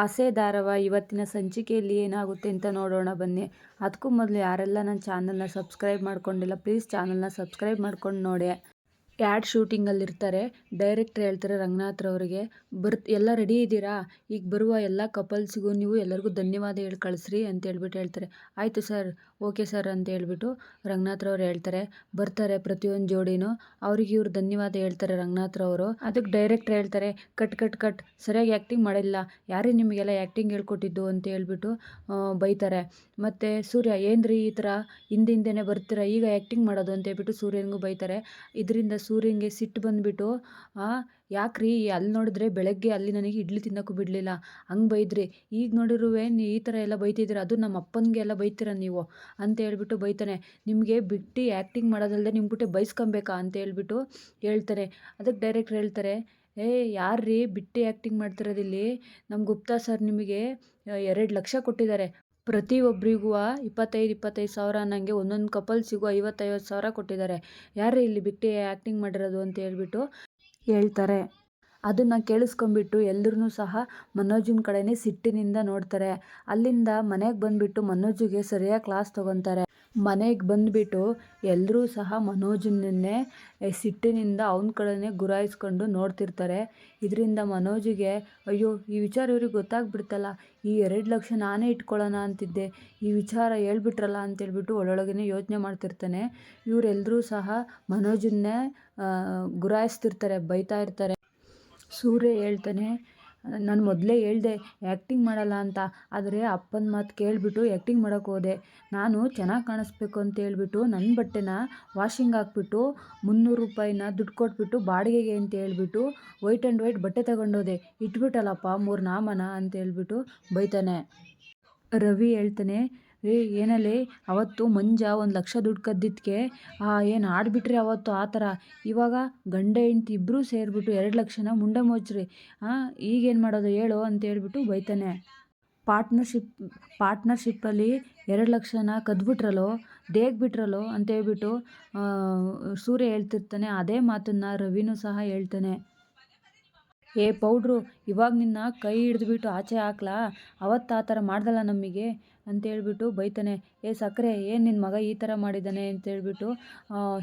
ಆಸೆ ದಾರವ ಇವತ್ತಿನ ಸಂಚಿಕೆಯಲ್ಲಿ ಏನಾಗುತ್ತೆ ಅಂತ ನೋಡೋಣ ಬನ್ನಿ. ಅದಕ್ಕೂ ಮೊದಲು ಯಾರೆಲ್ಲ ನನ್ನ ಚಾನಲ್ನ ಸಬ್ಸ್ಕ್ರೈಬ್ ಮಾಡ್ಕೊಂಡಿಲ್ಲ, ಪ್ಲೀಸ್ ಚಾನಲ್ನ ಸಬ್ಸ್ಕ್ರೈಬ್ ಮಾಡ್ಕೊಂಡು ನೋಡಿ. ಆ್ಯಡ್ ಶೂಟಿಂಗಲ್ಲಿ ಇರ್ತಾರೆ ಡೈರೆಕ್ಟ್ರ್ ಹೇಳ್ತಾರೆ ರಂಗನಾಥ್ರವರಿಗೆ ಬರ್ ಎಲ್ಲ ರೆಡಿ ಇದ್ದೀರಾ ಈಗ ಬರುವ ಎಲ್ಲ ಕಪಲ್ಸ್ಗೂ ನೀವು ಎಲ್ಲರಿಗೂ ಧನ್ಯವಾದ ಹೇಳಿ ಕಳಿಸ್ರಿ ಅಂತ ಹೇಳ್ಬಿಟ್ಟು ಹೇಳ್ತಾರೆ. ಆಯಿತು ಸರ್, ಓಕೆ ಸರ್ ಅಂತ ಹೇಳ್ಬಿಟ್ಟು ರಂಗನಾಥ್ರವ್ರು ಹೇಳ್ತಾರೆ. ಬರ್ತಾರೆ ಪ್ರತಿಯೊಂದು ಜೋಡಿನೂ. ಅವ್ರಿಗೆ ಇವ್ರು ಧನ್ಯವಾದ ಹೇಳ್ತಾರೆ ರಂಗನಾಥ್ರವರು ಅದಕ್ಕೆ ಡೈರೆಕ್ಟ್ರ್ ಹೇಳ್ತಾರೆ, ಕಟ್ ಕಟ್ ಕಟ್. ಸರಿಯಾಗಿ ಆ್ಯಕ್ಟಿಂಗ್ ಮಾಡಿಲ್ಲ. ಯಾರೇ ನಿಮಗೆಲ್ಲ ಆ್ಯಕ್ಟಿಂಗ್ ಹೇಳ್ಕೊಟ್ಟಿದ್ದು ಅಂತ ಹೇಳ್ಬಿಟ್ಟು ಬೈತಾರೆ. ಮತ್ತು ಸೂರ್ಯ, ಏನ್ರಿ ಈ ಥರ ಹಿಂದೆ ಹಿಂದೆನೇ ಬರ್ತೀರಾ? ಈಗ ಆ್ಯಕ್ಟಿಂಗ್ ಮಾಡೋದು? ಅಂತ ಹೇಳ್ಬಿಟ್ಟು ಸೂರ್ಯನಿಗೂ ಬೈತಾರೆ. ಇದರಿಂದ ಸೂರ್ಯನಿಗೆ ಸಿಟ್ಟು ಬಂದುಬಿಟ್ಟು ಯಾಕ್ರಿ? ಅಲ್ಲಿ ನೋಡಿದ್ರೆ ಬೆಳಗ್ಗೆ ಅಲ್ಲಿ ನನಗೆ ಇಡ್ಲಿ ತಿನ್ನೋಕ್ಕೂ ಬಿಡಲಿಲ್ಲ. ಹಂಗೆ ಬೈದ್ರಿ. ಈಗ ನೋಡಿರುವೆ ನೀ ಈ ಥರ ಎಲ್ಲ ಬೈತಿದ್ದೀರ. ಅದು ನಮ್ಮ ಅಪ್ಪನಿಗೆ ಎಲ್ಲ ಬೈತೀರ ನೀವು? ಅಂತ ಹೇಳ್ಬಿಟ್ಟು ಬೈತಾನೆ. ನಿಮಗೆ ಬಿಟ್ಟು ಆ್ಯಕ್ಟಿಂಗ್ ಮಾಡೋದಲ್ಲದೆ ನಿಮ್ಮ ಬಿಟ್ಟು ಬೈಸ್ಕೊಬೇಕಾ? ಅಂತ ಹೇಳ್ಬಿಟ್ಟು ಹೇಳ್ತಾರೆ ಅದಕ್ಕೆ ಡೈರೆಕ್ಟ್ರ್ ಹೇಳ್ತಾರೆ, ಏ, ಯಾರ್ರೀ ಬಿಟ್ಟು ಆ್ಯಕ್ಟಿಂಗ್ ಮಾಡ್ತಿರೋದಿಲ್ಲಿ ನಮ್ಮ ಗುಪ್ತಾ ಸರ್ ನಿಮಗೆ ಎರಡು ಲಕ್ಷ ಕೊಟ್ಟಿದ್ದಾರೆ. ಪ್ರತಿಯೊಬ್ಬರಿಗೂ ಇಪ್ಪತ್ತೈದು ಇಪ್ಪತ್ತೈದು ಸಾವಿರ ಅನ್ನಂಗೆ ಒಂದೊಂದು ಕಪಲ್ಸಿಗೂ ಐವತ್ತೈವತ್ತು ಸಾವಿರ ಕೊಟ್ಟಿದ್ದಾರೆ. ಯಾರೇ ಇಲ್ಲಿ ಬಿಟ್ಟು ಆ್ಯಕ್ಟಿಂಗ್ ಮಾಡಿರೋದು ಅಂತ ಹೇಳ್ಬಿಟ್ಟು ಹೇಳ್ತಾರೆ. ಅದನ್ನು ಕೇಳಿಸ್ಕೊಂಬಿಟ್ಟು ಎಲ್ಲರೂ ಸಹ ಮನೋಜಿನ ಕಡೆನೇ ಸಿಟ್ಟಿನಿಂದ ನೋಡ್ತಾರೆ. ಅಲ್ಲಿಂದ ಮನೆಗೆ ಬಂದುಬಿಟ್ಟು ಮನೋಜಿಗೆ ಸರಿಯಾಗಿ ಕ್ಲಾಸ್ ತೊಗೊತಾರೆ. ಮನೆಗೆ ಬಂದುಬಿಟ್ಟು ಎಲ್ಲರೂ ಸಹ ಮನೋಜನನ್ನೇ ಸಿಟ್ಟಿನಿಂದ ಅವನ ಕಡೆನೇ ಗುರಾಯಿಸ್ಕೊಂಡು ನೋಡ್ತಿರ್ತಾರೆ. ಇದರಿಂದ ಮನೋಜಿಗೆ, ಅಯ್ಯೋ, ಈ ವಿಚಾರ ಇವ್ರಿಗೆ ಗೊತ್ತಾಗ್ಬಿಡ್ತಲ್ಲ. ಈ ಎರಡು ಲಕ್ಷ ನಾನೇ ಇಟ್ಕೊಳ್ಳೋಣ ಅಂತಿದ್ದೆ. ಈ ವಿಚಾರ ಹೇಳ್ಬಿಟ್ರಲ್ಲ ಅಂತೇಳ್ಬಿಟ್ಟು ಒಳೊಳಗೇ ಯೋಚನೆ ಮಾಡ್ತಿರ್ತಾನೆ. ಇವರೆಲ್ಲರೂ ಸಹ ಮನೋಜನ್ನೇ ಗುರಾಯಿಸ್ತಿರ್ತಾರೆ, ಬೈತಾ ಇರ್ತಾರೆ. ಸೂರ್ಯ ಹೇಳ್ತಾನೆ ನಾನು ಮೊದಲೇ ಹೇಳ್ದೆ ಆ್ಯಕ್ಟಿಂಗ್ ಮಾಡಲ್ಲ ಅಂತ. ಆದರೆ ಅಪ್ಪನ ಮಾತು ಕೇಳಿಬಿಟ್ಟು ಆ್ಯಕ್ಟಿಂಗ್ ಮಾಡೋಕ್ಕೆ ಹೋದೆ. ನಾನು ಚೆನ್ನಾಗಿ ಕಾಣಿಸ್ಬೇಕು ಅಂತ ಹೇಳಿಬಿಟ್ಟು ನನ್ನ ಬಟ್ಟೆನ ವಾಷಿಂಗ್ ಹಾಕ್ಬಿಟ್ಟು ಮುನ್ನೂರು ರೂಪಾಯಿನ ದುಡ್ಡು ಕೊಟ್ಬಿಟ್ಟು ಬಾಡಿಗೆಗೆ ಅಂತ ಹೇಳಿಬಿಟ್ಟು ವೈಟ್ ಆ್ಯಂಡ್ ವೈಟ್ ಬಟ್ಟೆ ತಗೊಂಡೋದೆ. ಇಟ್ಬಿಟ್ಟಲ್ಲಪ್ಪ ಮೂರು ನಾಮನ ಅಂತ ಹೇಳ್ಬಿಟ್ಟು ಬೈತಾನೆ. ರವಿ ಹೇಳ್ತಾನೆ ಏ ಏನಲ್ಲಿ ಅವತ್ತು ಮಂಜ ಒಂದು ಲಕ್ಷ ದುಡ್ಡು ಕದ್ದಿದ್ದಕ್ಕೆ ಏನು ಆಡಿಬಿಟ್ರಿ ಅವತ್ತು ಆ ಥರ? ಇವಾಗ ಗಂಡ ಹೆಂಡ್ತಿ ಇಬ್ಬರೂ ಸೇರಿಬಿಟ್ಟು ಎರಡು ಲಕ್ಷನ ಮುಂಡೆ ಮೋಚ್ರಿ. ಈಗೇನು ಮಾಡೋದು ಹೇಳು ಅಂತ ಹೇಳ್ಬಿಟ್ಟು ಬೈತಾನೆ. ಪಾರ್ಟ್ನರ್ಶಿಪ್, ಪಾರ್ಟ್ನರ್ಶಿಪ್ಪಲ್ಲಿ ಎರಡು ಲಕ್ಷನ ಕದ್ಬಿಟ್ರಲ್ಲೋ? ದೇಗ್ ಬಿಟ್ರಲ್ಲೋ ಅಂತ ಹೇಳ್ಬಿಟ್ಟು ಸೂರ್ಯ ಹೇಳ್ತಿರ್ತಾನೆ. ಅದೇ ಮಾತನ್ನು ರವಿನೂ ಸಹ ಹೇಳ್ತಾನೆ. ಏ, ಪೌಡ್ರು, ಇವಾಗ ನಿನ್ನ ಕೈ ಹಿಡಿದ್ಬಿಟ್ಟು ಆಚೆ ಹಾಕ್ಲಾ? ಅವತ್ತು ಆ ಥರ ಮಾಡ್ದಲ್ಲ ನಮಗೆ ಅಂತೇಳ್ಬಿಟ್ಟು ಬೈತಾನೆ, ಏ ಸಕ್ಕರೆ, ಏನು ನಿನ್ನ ಮಗ ಈ ಥರ ಮಾಡಿದ್ದಾನೆ? ಅಂತೇಳ್ಬಿಟ್ಟು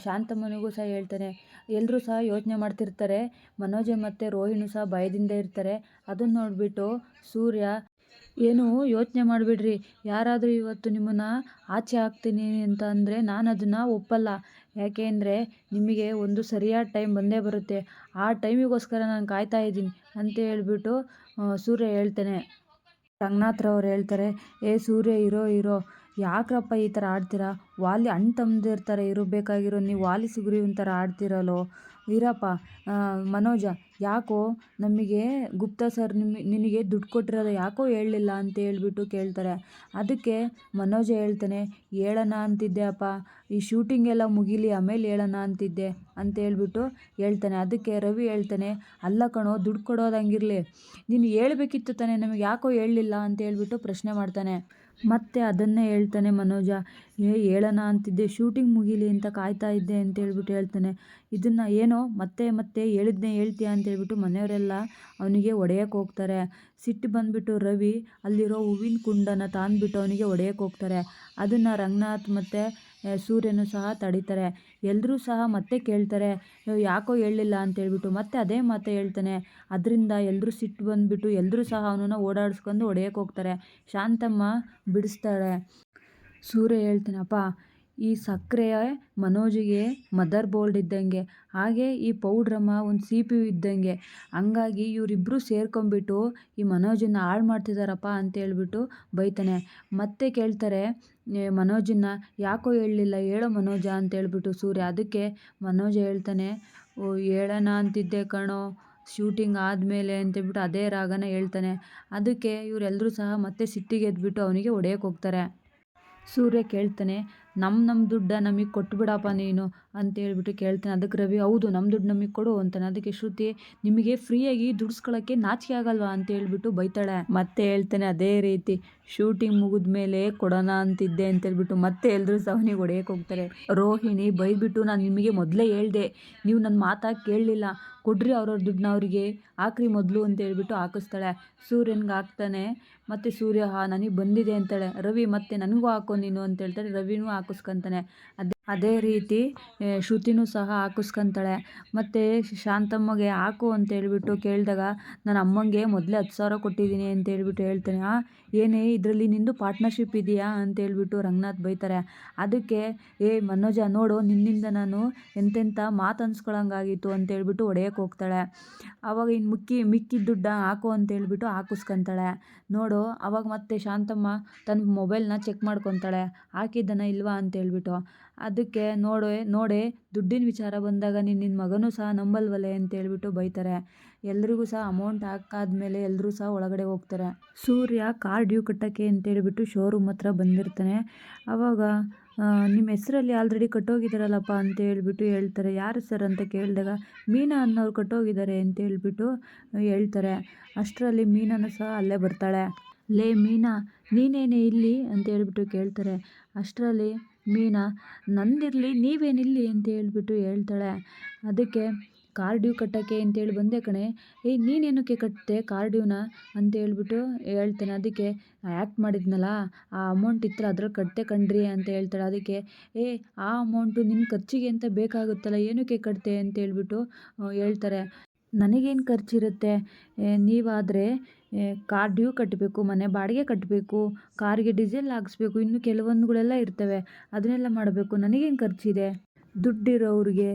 ಶಾಂತಮ್ಮನಿಗೂ ಸಹ ಹೇಳ್ತಾನೆ ಎಲ್ಲರೂ ಸಹ ಯೋಚನೆ ಮಾಡ್ತಿರ್ತಾರೆ, ಮನೋಜ ಮತ್ತು ರೋಹಿಣಿ ಸಹ ಭಯದಿಂದ ಇರ್ತಾರೆ ಅದನ್ನು ನೋಡಿಬಿಟ್ಟು ಸೂರ್ಯ, ಏನು ಯೋಚನೆ ಮಾಡಿಬಿಡ್ರಿ, ಯಾರಾದರೂ ಇವತ್ತು ನಿಮ್ಮನ್ನು ಆಚೆ ಹಾಕ್ತೀನಿ ಅಂತ ಅಂದರೆ ನಾನು ಅದನ್ನು ಒಪ್ಪಲ್ಲ, ಯಾಕೆ ಅಂದರೆ ನಿಮಗೆ ಒಂದು ಸರಿಯಾದ ಟೈಮ್ ಬಂದೇ ಬರುತ್ತೆ, ಆ ಟೈಮಿಗೋಸ್ಕರ ನಾನು ಕಾಯ್ತಾ ಇದ್ದೀನಿ ಅಂತ ಹೇಳ್ಬಿಟ್ಟು ಸೂರ್ಯ ಹೇಳ್ತಾನೆ. ರಂಗನಾಥ್ರವ್ರು ಹೇಳ್ತಾರೆ, ಏ ಸೂರ್ಯ, ಇರೋ ಇರೋ, ಯಾಕ್ರಪ್ಪ ಈ ಥರ ಆಡ್ತೀರಾ? ವಾಲಿ ಅಣ್ಣ ತಮ್ಮದಿರ್ತಾರೆ ಇರಬೇಕಾಗಿರೋ ನೀವು ವಾಲಿ ಸುಗ್ರೀವನ ಥರ ಆಡ್ತಿರಲ್ಲೋ? ಇರಪ್ಪ ಮನೋಜ, ಯಾಕೋ ನಮಗೆ ಗುಪ್ತ ಸರ್ ನಿಮಗೆ ನಿನಗೆ ದುಡ್ಡು ಕೊಟ್ಟಿರೋದು ಯಾಕೋ ಹೇಳಲಿಲ್ಲ ಅಂತ ಹೇಳ್ಬಿಟ್ಟು ಕೇಳ್ತಾರೆ. ಅದಕ್ಕೆ ಮನೋಜ ಹೇಳ್ತಾನೆ, ಹೇಳೋಣ ಅಂತಿದ್ದೆ ಅಪ್ಪ, ಈ ಶೂಟಿಂಗ್ ಎಲ್ಲ ಮುಗೀಲಿ, ಆಮೇಲೆ ಹೇಳೋಣ ಅಂತಿದ್ದೆ ಅಂತ ಹೇಳ್ಬಿಟ್ಟು ಹೇಳ್ತಾನೆ. ಅದಕ್ಕೆ ರವಿ ಹೇಳ್ತಾನೆ, ಅಲ್ಲ ಕಣೋ, ದುಡ್ಡು ಕೊಡೋದಂಗಿರಲಿ ನೀನು ಹೇಳಬೇಕಿತ್ತು ತಾನೆ, ನಮಗೆ ಯಾಕೋ ಹೇಳಲಿಲ್ಲ ಅಂತ ಹೇಳ್ಬಿಟ್ಟು ಪ್ರಶ್ನೆ ಮಾಡ್ತಾನೆ. ಮತ್ತೆ ಅದನ್ನೇ ಹೇಳ್ತಾನೆ ಮನೋಜ. ಏ, ಹೇಳೋಣ ಅಂತಿದ್ದೆ, ಶೂಟಿಂಗ್ ಮುಗೀಲಿ ಅಂತ ಕಾಯ್ತಾ ಇದ್ದೆ ಅಂತ ಹೇಳ್ಬಿಟ್ಟು ಹೇಳ್ತಾನೆ. ಇದನ್ನು ಏನೋ ಮತ್ತೆ ಮತ್ತೆ ಹೇಳಿದ್ನೇ ಹೇಳ್ತೀಯ ಅಂತ ಹೇಳ್ಬಿಟ್ಟು ಮನೆಯವರೆಲ್ಲ ಅವನಿಗೆ ಒಡೆಯಕ್ಕೆ ಹೋಗ್ತಾರೆ. ಸಿಟ್ಟು ಬಂದುಬಿಟ್ಟು ರವಿ ಅಲ್ಲಿರೋ ಹೂವಿನ ಕುಂಡನ ತಾಂದ್ಬಿಟ್ಟು ಅವನಿಗೆ ಒಡೆಯಕ್ಕೆ ಹೋಗ್ತಾರೆ. ಅದನ್ನು ರಂಗನಾಥ್ ಮತ್ತು ಸೂರ್ಯನು ಸಹ ತಡೀತಾರೆ. ಎಲ್ಲರೂ ಸಹ ಮತ್ತೆ ಕೇಳ್ತಾರೆ ಯಾಕೋ ಹೇಳಲಿಲ್ಲ ಅಂತೇಳ್ಬಿಟ್ಟು ಮತ್ತೆ ಅದೇ ಮಾತೇ ಹೇಳ್ತಾನೆ, ಅದರಿಂದ ಎಲ್ಲರೂ ಸಿಟ್ಟು ಬಂದುಬಿಟ್ಟು ಎಲ್ಲರೂ ಸಹ ಅವನನ್ನು ಓಡಾಡಿಸ್ಕೊಂಡು ಹೊಡೆಯಕ್ಕೆ ಹೋಗ್ತಾರೆ. ಶಾಂತಮ್ಮ ಬಿಡಿಸ್ತಾಳೆ ಸೂರ್ಯ ಹೇಳ್ತಾನಪ್ಪ ಈ ಸಕ್ಕರೆ ಮನೋಜಿಗೆ ಮದರ್ ಬೋರ್ಡ್ ಇದ್ದಂಗೆ, ಹಾಗೆ ಈ ಪೌಡ್ರಮ್ಮ ಒಂದು ಸಿ ಪಿ ಯು ಇದ್ದಂಗೆ. ಹಂಗಾಗಿ ಇವರಿಬ್ಬರು ಸೇರ್ಕೊಂಬಿಟ್ಟು ಈ ಮನೋಜನ್ನ ಹಾಳು ಮಾಡ್ತಿದ್ದಾರಪ್ಪ ಅಂತೇಳ್ಬಿಟ್ಟು ಬೈತಾನೆ. ಮತ್ತೆ ಕೇಳ್ತಾರೆ ಮನೋಜನ್ನ ಯಾಕೋ ಹೇಳಲಿಲ್ಲ? ಹೇಳೋ ಮನೋಜ ಅಂತೇಳ್ಬಿಟ್ಟು ಸೂರ್ಯ. ಅದಕ್ಕೆ ಮನೋಜ ಹೇಳ್ತಾನೆ, ಓ, ಹೇಳೋಣ ಅಂತಿದ್ದೆ ಕಣೋ, ಶೂಟಿಂಗ್ ಆದಮೇಲೆ ಅಂತೇಳ್ಬಿಟ್ಟು ಅದೇ ರಾಗನ ಹೇಳ್ತಾನೆ. ಅದಕ್ಕೆ ಇವರೆಲ್ಲರೂ ಸಹ ಮತ್ತೆ ಸಿಟ್ಟಿಗೆ ಎದ್ಬಿಟ್ಟು ಅವನಿಗೆ ಹೊಡೆಯಕ್ಕೆ ಹೋಗ್ತಾರೆ. ಸೂರ್ಯ ಕೇಳ್ತಾನೆ ನಮ್ಮ ನಮ್ಮ ದುಡ್ಡ ನಮಗೆ ಕೊಟ್ಬಿಡಪ್ಪ ನೀನು ಅಂತ ಹೇಳ್ಬಿಟ್ಟು ಕೇಳ್ತಾನೆ. ಅದಕ್ಕೆ ರವಿ, ಹೌದು ನಮ್ಮ ದುಡ್ಡು ನಮಗೆ ಕೊಡು ಅಂತಾನೆ. ಅದಕ್ಕೆ ಶ್ರುತಿ, ನಿಮಗೆ ಫ್ರೀಯಾಗಿ ದುಡಿಸ್ಕೊಳ್ಳೋಕ್ಕೆ ನಾಚಿಕೆ ಆಗಲ್ವಾ ಅಂತ ಹೇಳ್ಬಿಟ್ಟು ಬೈತಾಳೆ. ಮತ್ತೆ ಹೇಳ್ತಾನೆ, ಅದೇ ರೀತಿ ಶೂಟಿಂಗ್ ಮುಗಿದ ಮೇಲೆ ಕೊಡೋಣ ಅಂತಿದ್ದೆ ಅಂತ ಹೇಳ್ಬಿಟ್ಟು ಮತ್ತೆ ಎಲ್ಲರೂ ಸಹ ಅವನಿಗೆ ಹೊಡೆಯಕ್ಕೆ ಹೋಗ್ತಾರೆ. ರೋಹಿಣಿ ಬೈಬಿಟ್ಟು ನಾನು ನಿಮಗೆ ಮೊದಲೇ ಹೇಳ್ದೆ, ನೀವು ನನ್ನ ಮಾತಾಗಿ ಕೇಳಲಿಲ್ಲ, ಕೊಡ್ರಿ ಅವ್ರವ್ರ ದುಡ್ಡನ್ನ ಅವರಿಗೆ, ಹಾಕ್ರಿ ಮೊದಲು ಅಂತ ಹೇಳ್ಬಿಟ್ಟು ಹಾಕಿಸ್ತಾಳೆ. ಸೂರ್ಯನಿಗೆ ಹಾಕ್ತಾನೆ, ಮತ್ತು ಸೂರ್ಯ, ಹಾ, ನನಗೆ ಬಂದಿದೆ ಅಂತಾಳೆ. ರವಿ, ಮತ್ತೆ ನನಗೂ ಹಾಕೋ ನೀನು ಅಂತ ಹೇಳ್ತಾಳೆ ರವಿನೂ ಹಾಕಿಸ್ಕೊಂತಾನೆ. ಅದೇ ಅದೇ ರೀತಿ ಶ್ರುತಿನೂ ಸಹ ಹಾಕಿಸ್ಕೊಂತಾಳೆ. ಮತ್ತು ಶಾಂತಮ್ಮಗೆ ಹಾಕು ಅಂತ ಹೇಳ್ಬಿಟ್ಟು ಕೇಳಿದಾಗ ನಾನು ಅಮ್ಮಂಗೆ ಮೊದಲೇ ಹತ್ತು ಸಾವಿರ ಕೊಟ್ಟಿದ್ದೀನಿ ಅಂತ ಹೇಳ್ಬಿಟ್ಟು ಹೇಳ್ತಾನೆ. ಏನೇ ಇದರಲ್ಲಿ ನಿಂದು ಪಾರ್ಟ್ನರ್ಶಿಪ್ ಇದೆಯಾ? ಅಂತ ಹೇಳ್ಬಿಟ್ಟು ರಂಗನಾಥ್ ಬೈತಾರೆ. ಅದಕ್ಕೆ, ಏ, ಮನೋಜ, ನೋಡು, ನಿನ್ನಿಂದ ನಾನು ಎಂತೆಂಥ ಮಾತು ಅನ್ಸ್ಕೊಳಂಗಾಗಿತ್ತು ಅಂತ ಹೇಳ್ಬಿಟ್ಟು ಹೊಡೆಯಕ್ಕೆ ಹೋಗ್ತಾಳೆ. ಆವಾಗ ಇನ್ನು ಮುಕ್ಕಿ ಮಿಕ್ಕಿದ ದುಡ್ಡ ಹಾಕು ಅಂತ ಹೇಳ್ಬಿಟ್ಟು ಹಾಕಿಸ್ಕೊಂತಾಳೆ. ನೋಡು, ಅವಾಗ ಮತ್ತೆ ಶಾಂತಮ್ಮ ತನ್ನ ಮೊಬೈಲ್ನ ಚೆಕ್ ಮಾಡ್ಕೊತಾಳೆ. ಹಾಕಿದ್ದಾನ ಇಲ್ವಾ? ಅಂತ ಹೇಳ್ಬಿಟ್ಟು. ಅದಕ್ಕೆ ನೋಡೆ ನೋಡೆ, ದುಡ್ಡಿನ ವಿಚಾರ ಬಂದಾಗ ನೀನು ನಿನ್ನ ಮಗನೂ ಸಹ ನಂಬಲ್ವಲೆ ಅಂತ ಹೇಳ್ಬಿಟ್ಟು ಬೈತಾರೆ. ಎಲ್ರಿಗೂ ಸಹ ಅಮೌಂಟ್ ಹಾಕಾದ್ಮೇಲೆ ಎಲ್ಲರೂ ಸಹ ಒಳಗಡೆ ಹೋಗ್ತಾರೆ. ಸೂರ್ಯ ಕಾರ್ ಡ್ಯೂ ಕಟ್ಟೋಕ್ಕೆ ಅಂತೇಳ್ಬಿಟ್ಟು ಶೋರೂಮ್ ಹತ್ರ ಬಂದಿರ್ತಾನೆ. ಆವಾಗ ನಿಮ್ಮ ಹೆಸರಲ್ಲಿ ಆಲ್ರೆಡಿ ಕಟ್ಟೋಗಿದ್ದಾರಲ್ಲಪ್ಪ ಅಂತ ಹೇಳ್ಬಿಟ್ಟು ಹೇಳ್ತಾರೆ. ಯಾರು ಸರ್ ಅಂತ ಕೇಳಿದಾಗ, ಮೀನಾ ಅನ್ನೋರು ಕಟ್ಟೋಗಿದ್ದಾರೆ ಅಂತ ಹೇಳ್ಬಿಟ್ಟು ಹೇಳ್ತಾರೆ. ಅಷ್ಟರಲ್ಲಿ ಮೀನನ್ನು ಸಹ ಅಲ್ಲೇ ಬರ್ತಾಳೆ. ಲೇ ಮೀನಾ, ನೀನೇನೇ ಇಲ್ಲಿ? ಅಂತ ಹೇಳ್ಬಿಟ್ಟು ಕೇಳ್ತಾರೆ. ಅಷ್ಟರಲ್ಲಿ ಮೀನಾ, ನಂದಿರಲಿ, ನೀವೇನಿಲ್ಲಿ? ಅಂತ ಹೇಳ್ಬಿಟ್ಟು ಹೇಳ್ತಾಳೆ. ಅದಕ್ಕೆ ಕಾರ್ ಡ್ಯೂ ಕಟ್ಟೋಕ್ಕೆ ಅಂತೇಳಿ ಬಂದೆ ಕಣೆ. ಏಯ್, ನೀನೇನಕ್ಕೆ ಕಟ್ಟಿದೆ ಕಾರ್ ಡ್ಯೂನ ಅಂತ ಹೇಳ್ಬಿಟ್ಟು ಹೇಳ್ತಾನೆ. ಅದಕ್ಕೆ ಆ್ಯಕ್ಟ್ ಮಾಡಿದ್ನಲ್ಲ, ಆ ಅಮೌಂಟ್ ಇತ್ತು ಅದ್ರಲ್ಲಿ ಕಟ್ಟಿದೆ ಕಣ್ರಿ? ಅಂತ ಹೇಳ್ತಾಳೆ. ಅದಕ್ಕೆ, ಏ, ಆ ಅಮೌಂಟು ನಿನ್ನ ಖರ್ಚಿಗೆ ಅಂತ ಬೇಕಾಗುತ್ತಲ್ಲ, ಏನಕ್ಕೆ ಕಟ್ಟಿದೆ ಅಂತ ಹೇಳ್ಬಿಟ್ಟು ಹೇಳ್ತಾರೆ. ನನಗೇನು ಖರ್ಚಿರುತ್ತೆ? ನೀವಾದರೆ ಕಾರ್ ಡ್ಯೂ ಕಟ್ಟಬೇಕು ಮನೆ ಬಾಡಿಗೆ ಕಟ್ಟಬೇಕು ಕಾರಿಗೆ ಡೀಸೆಲ್ ಹಾಕ್ಸ್ಬೇಕು, ಇನ್ನು ಕೆಲವೊಂದುಗಳೆಲ್ಲ ಇರ್ತವೆ. ಅದನ್ನೆಲ್ಲ ಮಾಡಬೇಕು. ನನಗೇನು ಖರ್ಚಿದೆ? ದುಡ್ಡಿರೋರಿಗೆ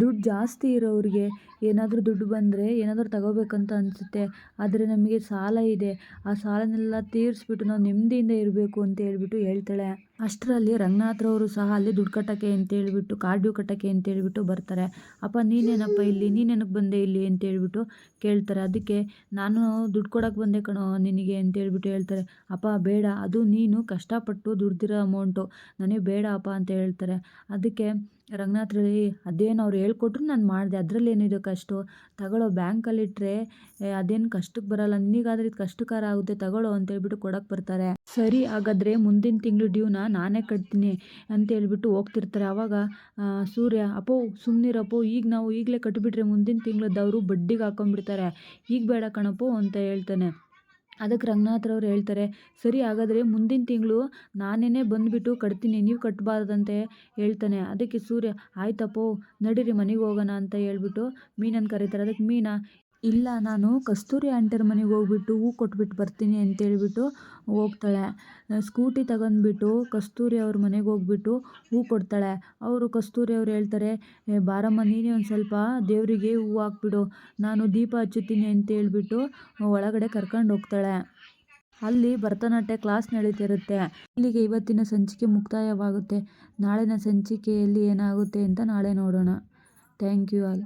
ದುಡ್ಡು ಜಾಸ್ತಿ ಇರೋರಿಗೆ ಏನಾದರೂ ದುಡ್ಡು ಬಂದರೆ ಏನಾದರೂ ತಗೋಬೇಕಂತ ಅನಿಸುತ್ತೆ. ಆದರೆ ನಮಗೆ ಸಾಲ ಇದೆ. ಆ ಸಾಲನೆಲ್ಲ ತೀರಿಸ್ಬಿಟ್ಟು ನಾವು ನೆಮ್ಮದಿಯಿಂದ ಇರಬೇಕು ಅಂತ ಹೇಳ್ಬಿಟ್ಟು ಹೇಳ್ತಾಳೆ. ಅಷ್ಟರಲ್ಲಿ ರಂಗನಾಥ್ರವರು ಸಹ ಅಲ್ಲಿ ದುಡ್ಡು ಕಟ್ಟೋಕ್ಕೆ ಅಂತೇಳ್ಬಿಟ್ಟು ಕಟ್ಟಕ್ಕೆ ಕಟ್ಟೋಕ್ಕೆ ಅಂತೇಳ್ಬಿಟ್ಟು ಬರ್ತಾರೆ. ಅಪ್ಪ, ನೀನೇನಪ್ಪ ಇಲ್ಲಿ? ನೀನೇನಕ್ಕೆ ಬಂದೆ ಇಲ್ಲಿ? ಅಂತ ಹೇಳ್ಬಿಟ್ಟು ಕೇಳ್ತಾರೆ. ಅದಕ್ಕೆ, ನಾನು ದುಡ್ಡು ಕೊಡೋಕೆ ಬಂದೆ ಕಣೋ ನಿನಗೆ ಅಂತೇಳ್ಬಿಟ್ಟು ಹೇಳ್ತಾರೆ. ಅಪ್ಪ, ಬೇಡ. ಅದು ನೀನು ಕಷ್ಟಪಟ್ಟು ದುಡ್ದಿರೋ ಅಮೌಂಟು. ನನಗೆ ಬೇಡ ಅಪ್ಪ ಅಂತ ಹೇಳ್ತಾರೆ. ಅದಕ್ಕೆ ರಂಗನಾಥ್ರಲ್ಲಿ ಅದೇನು ಅವ್ರು ಹೇಳ್ಕೊಟ್ರು ನಾನು ಮಾಡಿದೆ. ಅದರಲ್ಲಿ ಏನಿದೆ ಕಷ್ಟು? ತಗೊಳ್ಳೋ ಬ್ಯಾಂಕಲ್ಲಿಟ್ಟರೆ ಅದೇನು ಕಷ್ಟಕ್ಕೆ ಬರಲ್ಲ. ನಿನಗಾದ್ರೆ ಇದು ಕಷ್ಟಕರ ಆಗುತ್ತೆ, ತಗೊಳ್ಳೋ ಅಂತ ಹೇಳ್ಬಿಟ್ಟು ಕೊಡಕ್ಕೆ ಬರ್ತಾರೆ. ಸರಿ ಹಾಗಾದರೆ ಮುಂದಿನ ತಿಂಗಳು ಡ್ಯೂನ ನಾನೇ ಕಟ್ತೀನಿ ಅಂತ ಹೇಳ್ಬಿಟ್ಟು ಹೋಗ್ತಿರ್ತಾರೆ ಆವಾಗ ಸೂರ್ಯ, ಅಪ್ಪೋ ಸುಮ್ಮನಿರಪ್ಪೋ ಈಗ ನಾವು ಈಗಲೇ ಕಟ್ಟಿಬಿಟ್ರೆ ಮುಂದಿನ ತಿಂಗಳದ್ದವರು ಬಡ್ಡಿಗೆ ಹಾಕೊಂಡ್ಬಿಡ್ತಾರೆ. ಈಗ ಬೇಡ ಕಣಪ್ಪೋ, ಅಂತ ಹೇಳ್ತಾನೆ. ಅದಕ್ಕೆ ರಂಗನಾಥ್ರವ್ರು ಹೇಳ್ತಾರೆ, ಸರಿ ಹಾಗಾದರೆ ಮುಂದಿನ ತಿಂಗಳು ನಾನೇ ಬಂದುಬಿಟ್ಟು ಕಟ್ತೀನಿ, ನೀವು ಕಟ್ಟಬಾರ್ದಂತೆ ಹೇಳ್ತಾನೆ. ಅದಕ್ಕೆ ಸೂರ್ಯ, ಆಯ್ತಪ್ಪೋ, ನಡೀರಿ ಮನೆಗೆ ಹೋಗೋಣ, ಅಂತ ಹೇಳ್ಬಿಟ್ಟು ಮೀನನ್ನು ಕರೀತಾರೆ. ಅದಕ್ಕೆ ಮೀನಾ ಇಲ್ಲ, ನಾನು ಕಸ್ತೂರಿ ಆಂಟಿಯವ್ರ ಮನೆಗೆ ಹೋಗ್ಬಿಟ್ಟು ಹೂ ಕೊಟ್ಬಿಟ್ಟು ಬರ್ತೀನಿ ಅಂತೇಳ್ಬಿಟ್ಟು ಹೋಗ್ತಾಳೆ. ಸ್ಕೂಟಿ ತಗೊಂಡ್ಬಿಟ್ಟು ಕಸ್ತೂರಿ ಅವ್ರ ಮನೆಗೆ ಹೋಗ್ಬಿಟ್ಟು ಹೂ ಕೊಡ್ತಾಳೆ. ಅವರು ಕಸ್ತೂರಿ ಅವ್ರು ಹೇಳ್ತಾರೆ ಬಾರಮ್ಮ, ನೀನೇ ಒಂದು ಸ್ವಲ್ಪ ದೇವರಿಗೆ ಹೂ ಹಾಕ್ಬಿಡು. ನಾನು ದೀಪ ಹಚ್ಚುತ್ತೀನಿ ಅಂತ ಹೇಳ್ಬಿಟ್ಟು ಒಳಗಡೆ ಕರ್ಕೊಂಡು ಹೋಗ್ತಾಳೆ. ಅಲ್ಲಿ ಭರತನಾಟ್ಯ ಕ್ಲಾಸ್ ನಡೀತಿರುತ್ತೆ. ಇಲ್ಲಿಗೆ ಇವತ್ತಿನ ಸಂಚಿಕೆ ಮುಕ್ತಾಯವಾಗುತ್ತೆ. ನಾಳಿನ ಸಂಚಿಕೆಯಲ್ಲಿ ಏನಾಗುತ್ತೆ ಅಂತ ನಾಳೆ ನೋಡೋಣ. Thank you all.